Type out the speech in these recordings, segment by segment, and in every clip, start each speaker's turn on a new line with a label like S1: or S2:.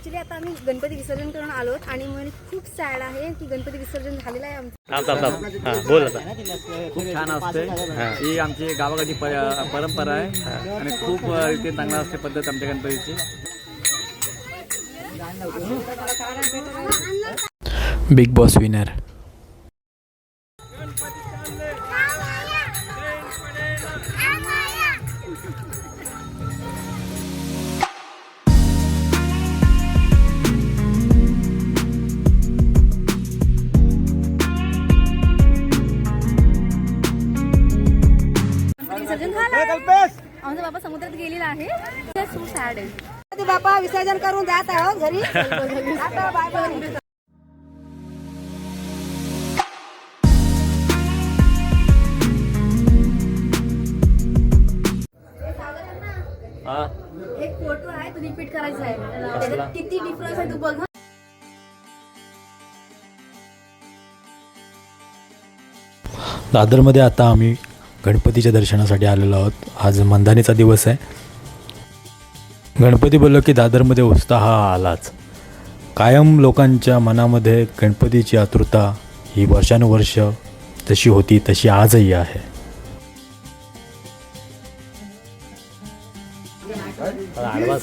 S1: Actually आता आम्ही गणपती विसर्जन करून आलो आणि मला खूप सॅड आहे की गणपती विसर्जन झालेलं आहे आमचं.
S2: हां बोल आता.
S3: खूप छान असते. ही. आमची गावाकडची पर- परंपरा आहे. आणि खूप इथे चांगला असते पद्धत आमच्या गणपतीची.
S4: बिग बॉस विनर
S1: समुद्रात गेलेला आहे. सो सॅड आहे.
S5: बाप्पा विसर्जन करून जात आहोत घरी. आता बाय बाय.
S2: हां.
S1: एक फोटो आहे तो रिपीट करायचा आहे. किती डिफरन्स आहे तू बघ हं.
S4: दादरमध्ये आता आम्ही गणपतीच्या दर्शनासाठी आलेलो आहोत. आज मंदानीचा दिवस आहे. गणपती बोललो की दादरमध्ये उत्साह हा आलाच. कायम लोकांच्या मनामध्ये गणपतीची आतुरता ही वर्षानुवर्ष जशी होती तशी आजही आहे.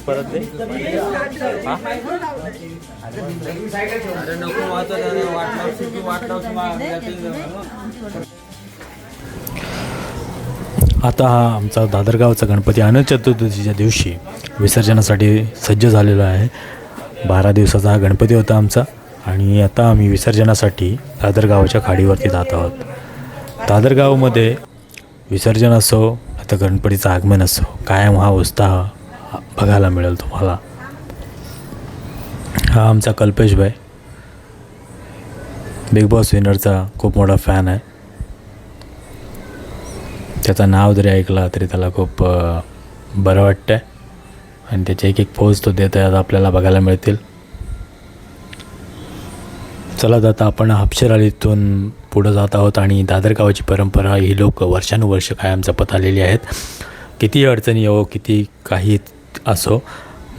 S2: परत दे.
S4: आता हा आमचा दादरगावचा गणपती अनंत चतुर्दशीच्या दिवशी विसर्जनासाठी सज्ज झालेला आहे. बारा दिवसाचा हा गणपती होता आमचा आणि आता आम्ही विसर्जनासाठी दादरगावच्या खाडीवरती जात आहोत. दादरगावमध्ये विसर्जन असो आता गणपतीचं आगमन असो कायम हा उत्साह बघायला मिळेल तुम्हाला. हा आमचा कल्पेशभाई बिग बॉस विनरचा खूप मोठा फॅन आहे. त्याचं नाव जरी ऐकला तरी त्याला खूप बरं वाटतं आहे आणि त्याचे एक एक पोज तो देत आहे आता आपल्याला बघायला मिळतील. चला जाता आपण हापशेरालीतून पुढं जात आहोत आणि दादरगावाची परंपरा ही लोक वर्षानुवर्ष कायम जपत आलेली आहेत. किती अडचणी येवो किती काही असो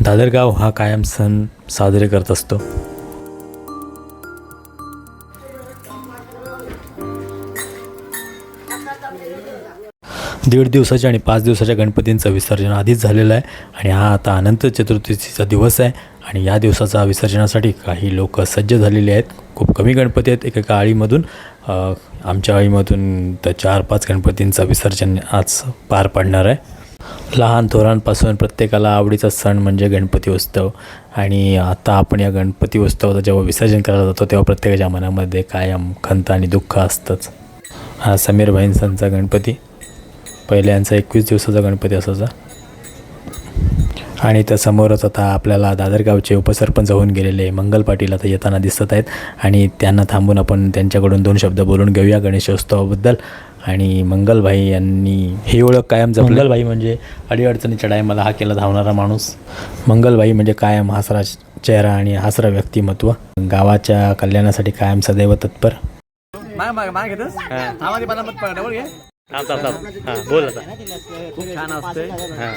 S4: दादरगाव हा कायम सण साजरे करत असतो. दीड दिवसाच्या आणि पाच दिवसाच्या गणपतींचं विसर्जन आधीच झालेलं आहे. आणि हा आता अनंत चतुर्थीचा दिवस आहे. आणि या दिवसाचा विसर्जनासाठी काही लोक सज्ज झालेले आहेत. खूप कमी गणपती आहेत एकेका आळीमधून. आमच्या आळीमधून तर चार पाच गणपतींचं विसर्जन आज पार पडणार आहे. लहान थोरांपासून प्रत्येकाला आवडीचा सण म्हणजे गणपती उत्सव. आणि आता आपण या गणपती उत्सवाचं जेव्हा विसर्जन करायला जातो तेव्हा प्रत्येकाच्या मनामध्ये कायम खंत आणि दुःख असतंच. हा समीर भाईंसांचा गणपती. पहिले यांचा एकवीस दिवसाचा गणपती असायचा आणि त्या समोरच आता आपल्याला दादरगावचे उपसरपंच होऊन गेलेले मंगल पाटील आता येताना दिसत आहेत आणि त्यांना थांबून आपण त्यांच्याकडून दोन शब्द बोलून घेऊया गणेशोत्सवाबद्दल आणि मंगलभाई यांनी ही ओळख कायम जप मंगलभाई म्हणजे अडीअडचणीच्या टायमाला हा केला धावणारा माणूस मंगलभाई म्हणजे कायम हासरा चेहरा आणि हासरा व्यक्तिमत्व गावाच्या कल्याणासाठी कायम सदैव तत्पर
S3: थांब
S2: हां बोल आता.
S3: खूप छान असते.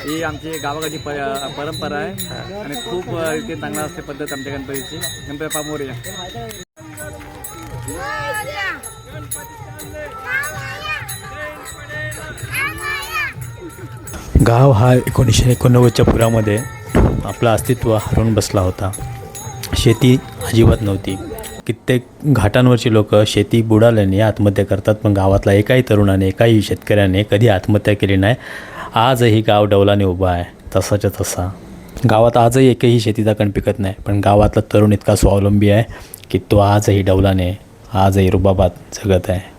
S3: ही. आमची गावाकडची पर- परंपरा आहे. आणि खूप इथे चांगला असते पद्धत आमच्या गणपतीची. गणपती बाप्पा मोरया.
S4: गाव हा एकोणीसशे एकोणनव्वदच्या पुरामध्ये आपलं अस्तित्व हरवून बसला होता. शेती अजिबात नव्हती. कित्येक घाटांवरची लोक शेती बुडाल्याने आत्महत्या करतात. पण गावातला एकाही तरुणाने एकाही शेतकऱ्याने कधी आत्महत्या केली नाही. आजही गाव डौलाने उभा आहे. तसाच्या तसा. गावात आजही एकही शेतीचा कण पिकत नाही. पण गावातला तरुण इतका स्वावलंबी आहे की तो आजही डौलाने आजही रुबाबात जगत आहे.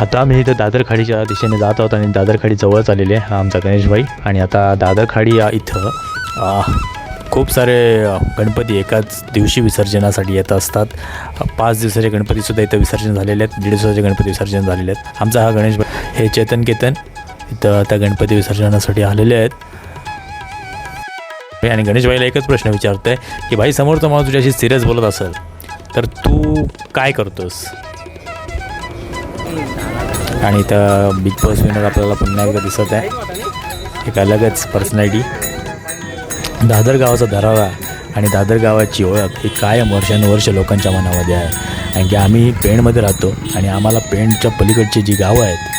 S4: आता आम्ही इथं दादरखाडीच्या दिशेने जात आहोत आणि दादरखाडी जवळच आलेली आहे हा आमचा गणेशभाई. आणि आता दादरखाडी या इथं खूप सारे गणपती एकाच दिवशी विसर्जनासाठी येत असतात. पाच दिवसाचे गणपतीसुद्धा इथं विसर्जन झालेले आहेत दीड दिवसाचे गणपती विसर्जन झालेले आहेत. आमचा हा गणेश हे चेतन केतन इथं त्या गणपती विसर्जनासाठी आलेले आहेत. आणि गणेशभाईला एकच प्रश्न विचारतोय की भाई समोरचा माणूस तुझ्याशी सिरियस बोलत असेल तर तू काय करतोस? आणि इथं बिग बॉस विनर आपल्याला पुन्हा एकदा दिसत आहे. एक अलगच पर्सनॅलिटी दादर गावाचा धरावा आणि दादर गावाची ओळख ही कायम वर्षानुवर्ष लोकांच्या मनामध्ये आहे. कारण की आम्ही पेणमध्ये राहतो आणि आम्हाला पेणच्या पलीकडची जी गावं आहेत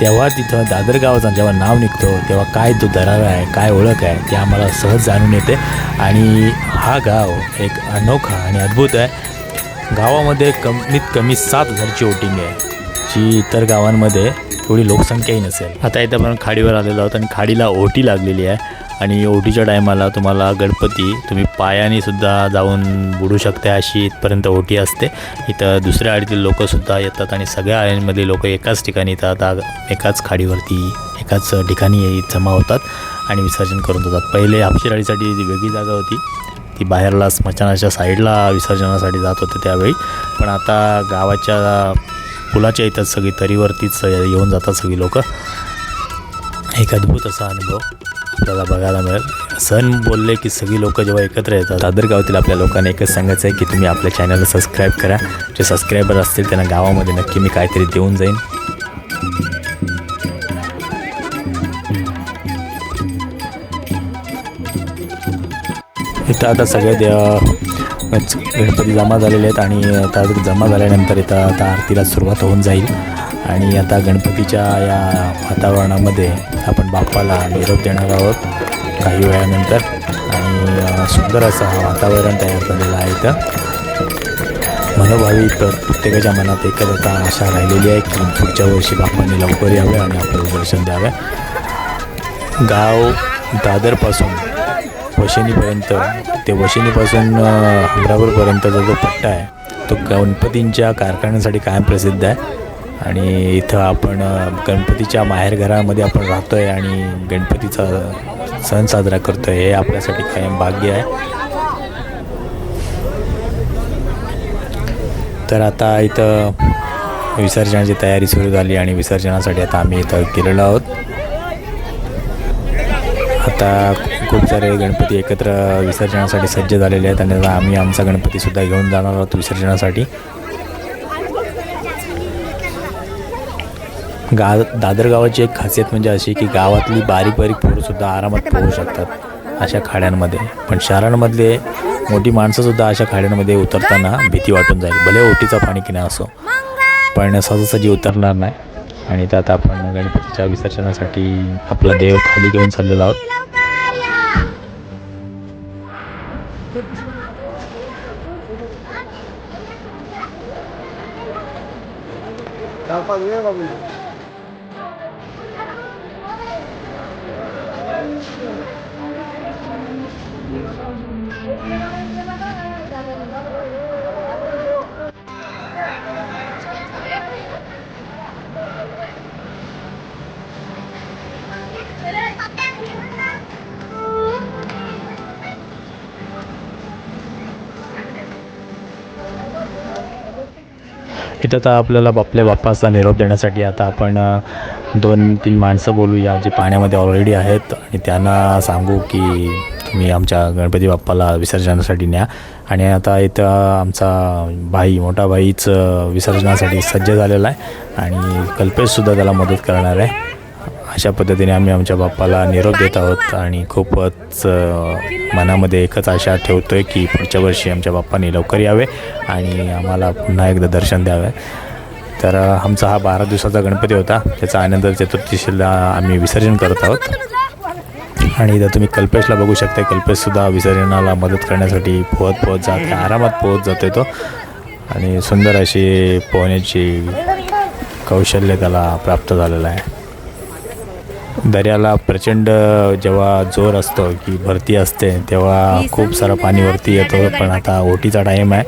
S4: तेव्हा तिथं दादर गावाचा जेव्हा नाव निघतो तेव्हा काय तो धरावा आहे काय ओळख आहे ते आम्हाला सहज जाणून येते. आणि हा गाव एक अनोखा आणि अद्भुत आहे. गावामध्ये कमीत कमी सात हजारची वोटिंग आहे. जी इतर गावांमध्ये थोडी लोकसंख्याही नसेल. आता इथं आपण खाडीवर आलेलो आहोत आणि खाडीला ओटी लागलेली आहे. आणि ओटीच्या टायमाला तुम्हाला गणपती तुम्ही पायाने सुद्धा जाऊन बुडू शकता अशी इथपर्यंत ओटी असते. इथं दुसऱ्या आडीतील लोकंसुद्धा येतात आणि सगळ्या आळ्यांमधले लोक एकाच ठिकाणी येतात. आ- एकाच खाडीवरती एकाच ठिकाणी जमा होतात आणि विसर्जन करून जातात पहिले हापशिराळीसाठी जी वेगळी जागा होती ती बाहेरला स्मशानाच्या साईडला विसर्जनासाठी जात होते त्यावेळी. पण आता गावाच्या पुलाच्या इथं सगळी तरीवरतीच येऊन जातात सगळी लोक. एक अद्भुत असा अनुभव आपल्याला बघायला मिळेल. सण बोलले की सगळी लोक जेव्हा एकत्र येतात दादर गावातील आपल्या लोकांना एकच सांगायचं आहे की तुम्ही आपल्या चॅनलला सबस्क्राईब करा. जे सबस्क्रायबर असतील त्यांना गावामध्ये नक्की मी काहीतरी देऊन जाईन. इथं आता सगळे देव गणपती जमा झालेले आहेत आणि आता जमा झाल्यानंतर इथं आता आरतीला सुरुवात होऊन जाईल. आणि आता गणपतीच्या या वातावरणामध्ये आपण बाप्पाला निरोप देणार आहोत काही वेळानंतर. आणि सुंदर असं हा वातावरण तयार झालेलं आहे इथं. मनोभावी तर प्रत्येकाच्या मनात एकच आता आशा राहिलेली आहे की पुढच्या वर्षी बाप्पांनी लवकर यावे आणि आपल्याला दर्शन द्यावे. गाव दादरपासून वशिनीपर्यंत ते वशिनीपासून हमरापूरपर्यंतचा जो पट्टा आहे तो गणपतींच्या कारखान्यासाठी कायम प्रसिद्ध आहे. आणि इथं आपण गणपतीच्या माहेरघरामध्ये आपण राहतो आहे आणि गणपतीचा सण साजरा करतो आहे हे आपल्यासाठी कायम भाग्य आहे. तर आता इथं विसर्जनाची तयारी सुरू झाली आणि विसर्जनासाठी आता आम्ही इथं गेलेलो आहोत. आता खूप सारे गणपती एकत्र विसर्जनासाठी सज्ज झालेले आहेत आणि आम्ही आमचा गणपतीसुद्धा घेऊन जाणार आहोत विसर्जनासाठी. गा दादर गावाची एक खासियत म्हणजे अशी की गावातली बारीक बारीक पोरंसुद्धा आरामात पोहू शकतात अशा खाड्यांमध्ये. पण शहरांमधले मोठी माणसंसुद्धा अशा खाड्यांमध्ये उतरताना भीती वाटून जाईल. भले ओटीचा पाणी की नाही असो पण सहजासहजी उतरणार नाही. आणि त्यात आपण गणपतीच्या विसर्जनासाठी आपला देव खाली घेऊन चाललेलो आहोत. Dá pra ver, इथं तर आपल्याला आपल्या बाप्पाचा निरोप देण्यासाठी आता आपण दोन तीन माणसं बोलूया जे पाण्यामध्ये ऑलरेडी आहेत. आणि त्यांना सांगू की तुम्ही आमच्या गणपती बाप्पाला विसर्जनासाठी न्या. आणि आता इथं आमचा भाई मोठा भाईच विसर्जनासाठी सज्ज झालेला आहे. आणि कल्पेशसुद्धा त्याला मदत करणार आहे. अशा पद्धतीने आम्ही आमच्या बाप्पाला निरोप देत आहोत आणि खूपच मनामध्ये एकच आशा ठेवतो आहे की पुढच्या वर्षी आमच्या बाप्पाने लवकर यावे आणि आम्हाला पुन्हा एकदा दर्शन द्यावे. तर आमचा हा बारा दिवसाचा गणपती होता. त्याचा आनंद चतुर्थीशीला आम्ही विसर्जन करत आहोत. आणि इथं तुम्ही कल्पेशला बघू शकता कल्पेशसुद्धा विसर्जनाला मदत करण्यासाठी पोहत पोहत जात आरामात पोहत जाते तो. आणि सुंदर अशी पोहण्याची कौशल्य त्याला प्राप्त झालेलं आहे. दर्याला प्रचंड जेव्हा जोर असतो की भरती असते तेव्हा खूप सारं पाणी वरती येतो पण आता ओटीचा टाईम आहे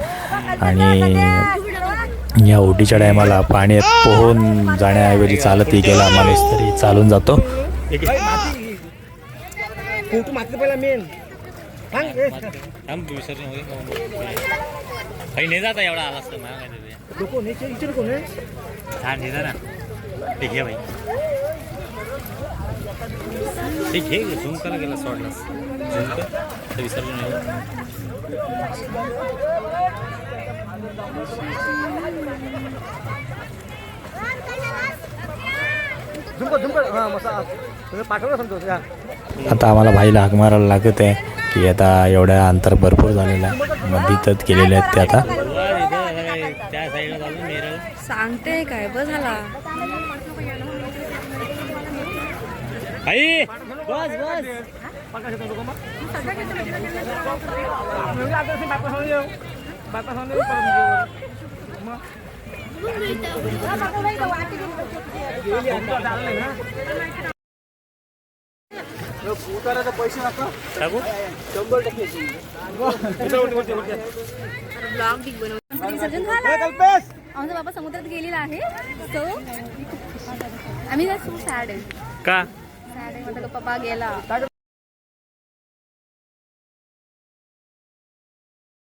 S4: आणि या ओटीच्या टायमाला पाण्यात पोहून जाण्याऐवजी चालतही गेला माणूस तरी चालून जातो
S2: एवढा आला असतं मला हा नाही जा ना. ते घे भाई ते घे झूम करा गेला सोडलास झूम कर ते विसरलो नाही
S4: आता आम्हाला भाईला हाक मारायला लागत आहे की आता एवढ्या अंतर भरपूर झालेलं आहे. मधीतच केलेले आहेत ते आता.
S1: सांगते काय बस झाला.
S2: आई! बस बस. टाकू
S1: बिग बनवून गणपती विसर्जन झालं आमचा बाबा समुद्रात गेलेला आहे. सो आम्ही सॅड आहे.
S2: का?
S1: पप्पा गेला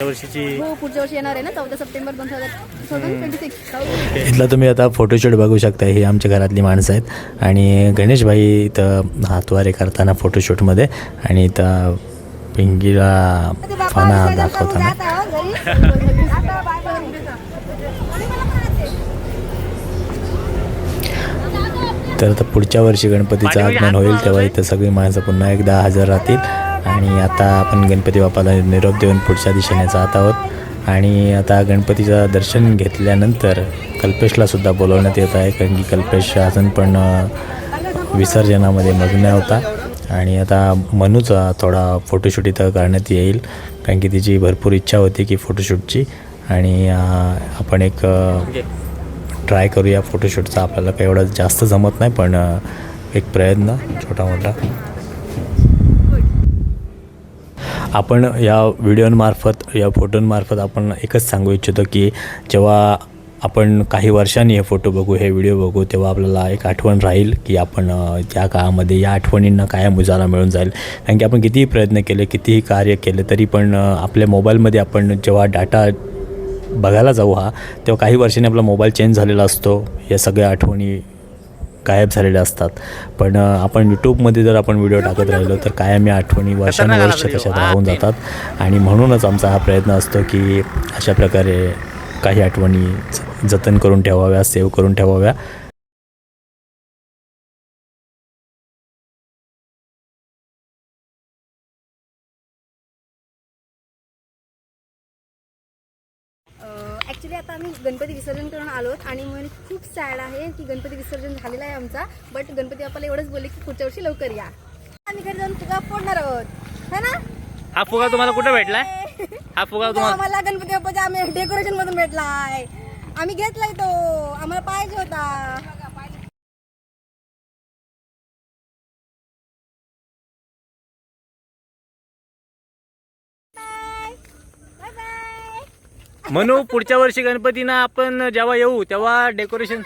S2: या वर्षीची
S1: हो पुढच्या वर्षी येणार आहे ना चौदा सप्टेंबर दोन हजार ट्वेंटी सिक्स
S4: इथला तुम्ही आता फोटोशूट बघू शकता ही आमच्या घरातली माणसं आहेत. आणि गणेश भाई इथं हातवारे करताना फोटोशूटमध्ये आणि इथं पिंगीला फणा दाखवताना
S5: आता बाय बाय
S4: तर आता पुढच्या वर्षी गणपतीचं आगमन होईल तेव्हा इथं सगळी माणसं पुन्हा एकदा हजर राहतील. आणि आता आपण गणपती बाप्पाला निरोप देऊन पुढच्या दिशेने जात आहोत. आणि आता गणपतीचं दर्शन घेतल्यानंतर कल्पेशला सुद्धा बोलवण्यात येत आहे. कारण की कल्पेश अजून पण विसर्जनामध्ये मग्न होता. आणि आता मनूचा थोडा फोटोशूट इथं करण्यात येईल. कारण की तिची भरपूर इच्छा होती की फोटोशूटची आणि आपण एक ट्राय करूया फोटोशूटचा आपल्याला काही एवढं जास्त जमत नाही पण एक प्रयत्न छोटा मोठा. आपण या व्हिडिओमार्फत या फोटोंमार्फत आपण एकच सांगू इच्छितो की जेव्हा आपण काही वर्षांनी हे फोटो बघू हे व्हिडिओ बघू तेव्हा आपल्याला एक आठवण राहील की आपण त्या काळामध्ये या आठवणींना कायम उजाला मिळून जाईल. कारण की आपण कितीही प्रयत्न केले कितीही कार्य केले तरी पण आपल्या मोबाईलमध्ये आपण जेव्हा डाटा बघायला जाऊ हा. तेव्हा काही वर्षांनी आपला मोबाईल चेंज झालेला असतो. या सगळ्या आठवणी गायब झालेल्या असतात. पण आपण यूट्यूबमध्ये जर आपण व्हिडिओ टाकत राहिलो तर कायम या आठवणी वर्षानुवर्ष तशात राहून जातात. आणि म्हणूनच आमचा हा प्रयत्न असतो की अशा प्रकारे काही आठवणी जतन करून ठेवाव्या सेव्ह करून ठेवाव्या.
S1: गणपती विसर्जन करून आलोत आणि मग खूप सॅड आहे की गणपती विसर्जन झालेला आहे आमचा बट गणपती बाप्पाला एवढंच बोलले की पुढच्या वर्षी लवकर या. आम्ही घरी जाऊन तुला फोडणार आहोत. है ना?
S2: हा फुगा तुम्हाला कुठे भेटलाय? हा फुगा तुम्हाला
S5: आम्हाला गणपती बाप्पाच्या आम्ही डेकोरेशन मधून भेटलाय. आम्ही घेतलाय तो. आम्हाला पाहिजे होता.
S2: म्हणू पुढच्या वर्षी गणपतीना आपण जेव्हा येऊ तेव्हा डेकोरेशन